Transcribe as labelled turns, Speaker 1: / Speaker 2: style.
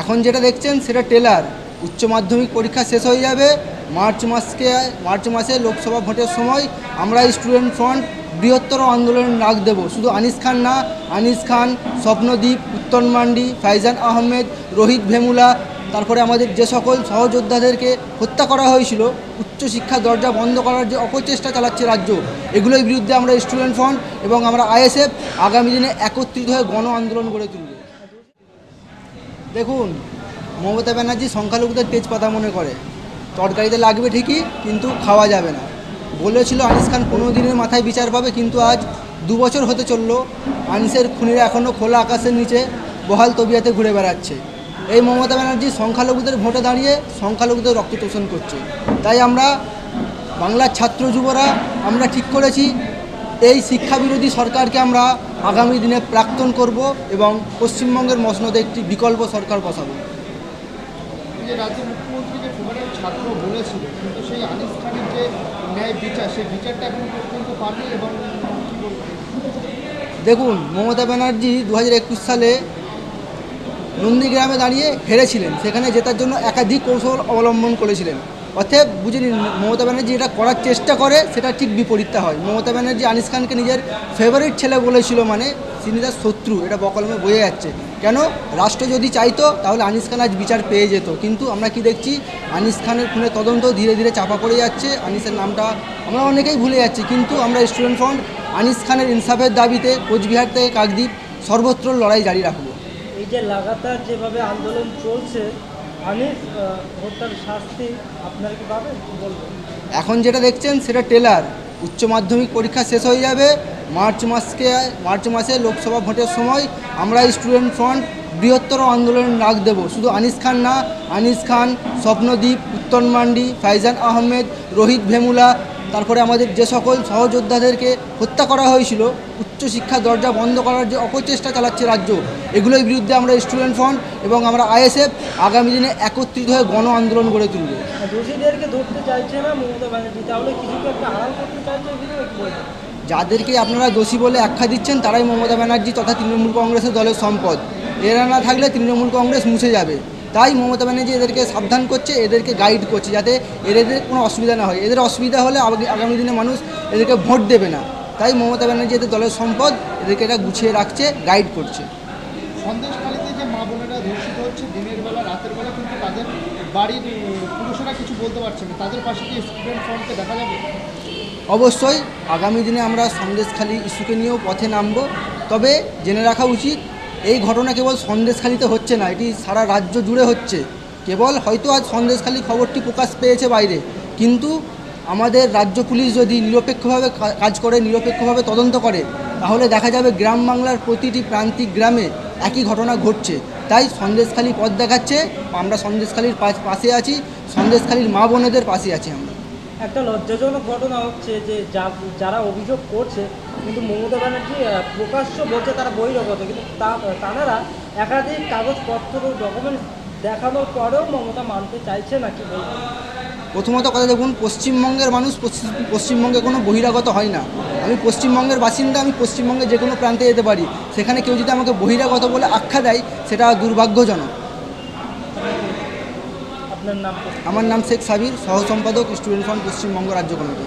Speaker 1: এখন যেটা দেখছেন, সেটা টেলার উচ্চ মাধ্যমিক পরীক্ষা শেষ হয়ে যাবে। মার্চ মাসকে, মার্চ মাসে লোকসভা ভোটের সময় আমরা স্টুডেন্ট ফ্রন্ট বৃহত্তর আন্দোলনের ডাক দেব। শুধু আনিস খান না, আনিস খান স্বপ্নদ্বীপ উত্তন মান্ডি, ফাইজান আহমেদ, রোহিত ভেমুলা, তারপরে আমাদের যে সকল সহযোদ্ধাদেরকে হত্যা করা হয়েছিল উচ্চশিক্ষা দরজা বন্ধ করার যে অপচেষ্টা চালাচ্ছে রাজ্য, এগুলোর বিরুদ্ধে আমরা স্টুডেন্ট ফ্রন্ট এবং আমরা আইএসএফ আগামী দিনে একত্রিত হয়ে গণ আন্দোলন গড়ে তুলব। দেখুন, মমতা ব্যানার্জি সংখ্যালঘুদের তেজপাতা মনে করে। তরকারিতে লাগবে ঠিকই, কিন্তু খাওয়া যাবে না। বলেছিল আনিস খান পনেরো দিনের মাথায় বিচার পাবে, কিন্তু আজ দু বছর হতে চলল। আনিসের খুনিরা এখনও খোলা আকাশের নিচে বহাল তবিয়াতে ঘুরে বেড়াচ্ছে। এই মমতা ব্যানার্জি সংখ্যালঘুদের ভোটে দাঁড়িয়ে সংখ্যালঘুদের রক্ত তোষণ করছে। তাই আমরা বাংলার ছাত্র যুবরা, আমরা ঠিক করেছি এই শিক্ষাবিরোধী সরকারকে আমরা আগামী দিনে প্রাক্তন করব এবং পশ্চিমবঙ্গের মসনদে একটি বিকল্প সরকার বসাবো।
Speaker 2: রাজ্যের মুখ্যমন্ত্রী যে ছাত্র বলেছিল কিন্তু সেই আনিস খানের যে ন্যায় বিচার সেই বিচারটা এখনও পর্যন্ত পাননি এবং
Speaker 1: দেখুন মমতা ব্যানার্জি দু হাজার একুশ সালে নন্দীগ্রামে দাঁড়িয়ে হেরেছিলেন। সেখানে জেতার জন্য একাধিক কৌশল অবলম্বন করেছিলেন। অতএব বুঝে নিন মমতা ব্যানার্জি এটা করার চেষ্টা করে, সেটা ঠিক বিপরীতটা হয়। মমতা ব্যানার্জি আনিস খানকে নিজের ফেভারিট ছেলে বলেছিল মানে তিনি তার শত্রু, এটা বকলমে বোঝা যাচ্ছে। কেন? রাষ্ট্র যদি চাইতো, তাহলে আনিস খান আজ বিচার পেয়ে যেত। কিন্তু আমরা কি দেখছি? আনিস খানের খুনে তদন্ত ধীরে ধীরে চাপা পড়ে যাচ্ছে। আনিসের নামটা আমরা অনেকেই ভুলে যাচ্ছি, কিন্তু আমরা স্টুডেন্ট ফ্রন্ট আনিস খানের ইনসাফের দাবিতে কোচবিহার থেকে কাকদ্বীপ সর্বত্র লড়াই জারি রাখব।
Speaker 3: এই যে লাগাতার যেভাবে আন্দোলন চলছে
Speaker 1: এখন যেটা দেখছেন, সেটা টেলার উচ্চ মাধ্যমিক পরীক্ষা শেষ হয়ে যাবে। মার্চ মাসকে, মার্চ মাসে লোকসভা ভোটের সময় আমরা স্টুডেন্ট ফ্রন্ট বৃহত্তর আন্দোলন ডাক দেব। শুধু আনিস খান না, আনিস খান স্বপ্নদ্বীপ উত্তন মান্ডি, ফাইজান আহমেদ, রোহিত ভেমুলা তারপরে আমাদের যে সকল সহযোদ্ধাদেরকে হত্যা করা হয়েছিল উচ্চশিক্ষা দরজা বন্ধ করার যে অপচেষ্টা চালাচ্ছে রাজ্য এগুলোর বিরুদ্ধে আমরা স্টুডেন্ট ফ্রন্ট এবং আমরা আইএসএফ আগামী দিনে একত্রিত হয়ে গণ আন্দোলন গড়ে তুলব। যাদেরকে আপনারা দোষী বলে আখ্যা দিচ্ছেন তারাই মমতা ব্যানার্জি তথা তৃণমূল কংগ্রেসের দলের সম্পদ। এরা না থাকলে তৃণমূল কংগ্রেস মুছে যাবে। তাই মমতা ব্যানার্জি এদেরকে সাবধান করছে এদেরকে গাইড করছে যাতে এদের কোনো অসুবিধা না হয়। এদের অসুবিধা হলে আগামী- দিনে মানুষ এদেরকে ভোট দেবে না। তাই মমতা ব্যানার্জি এদের দলের সম্পদ এদেরকে এটা গুছিয়ে রাখছে গাইড করছে।
Speaker 2: সন্দেশখালীতে যে মা বোনেরা ধর্ষিত হচ্ছে দিনের বেলা রাতের বেলা কিন্তু তাদের বাড়ির আহ, কিছু বলতে পারছে না। তাদের পাশে কি স্টুডেন্ট ফ্রন্টকে দেখা যাবে?
Speaker 1: অবশ্যই আগামী দিনে আমরা সন্দেশখালী ইস্যুকে নিয়েও পথে নামব। তবে জেনে রাখা উচিত এই ঘটনা কেবল সন্দেশখালিতে হচ্ছে না, এটি সারা রাজ্য জুড়ে হচ্ছে। কেবল হয়তো আজ সন্দেশখালী খবরটি প্রকাশ পেয়েছে বাইরে, কিন্তু আমাদের রাজ্য পুলিশ যদি নিরপেক্ষভাবে কাজ করে, নিরপেক্ষভাবে তদন্ত করে, তাহলে দেখা যাবে গ্রাম বাংলার প্রতিটি প্রান্তিক গ্রামে একই ঘটনা ঘটছে। তাই সন্দেশখালী পথ দেখাচ্ছে, আমরা সন্দেশখালীর পাশ- আছি, সন্দেশখালীর মা বোনেদের পাশে আছি আমরা।
Speaker 3: একটা লজ্জাজনক ঘটনা হচ্ছে যে যারা অভিযোগ করছে, কিন্তু মমতা ব্যানার্জি প্রকাশ্য বলছে তারা বহিরাগত, কিন্তু তা- তানারা একাধিক কাগজপত্র ডকুমেন্ট দেখানোর পরেও মমতা মানতে চাইছে না, কি বলবেন?
Speaker 1: প্রথমত কথা দেখুন, পশ্চিমবঙ্গের মানুষ পশ্চিমবঙ্গে কোনো বহিরাগত হয় না। আমি পশ্চিমবঙ্গের বাসিন্দা, আমি পশ্চিমবঙ্গে যে কোনো প্রান্তে যেতে পারি। সেখানে কেউ যদি আমাকে বহিরাগত বলে আখ্যা দেয়, সেটা দুর্ভাগ্যজনক।
Speaker 3: আপনার নাম?
Speaker 1: আমার নাম শেখ সাবির সহ সম্পাদক স্টুডেন্ট ফ্রন্ট পশ্চিমবঙ্গ রাজ্য কমিটি।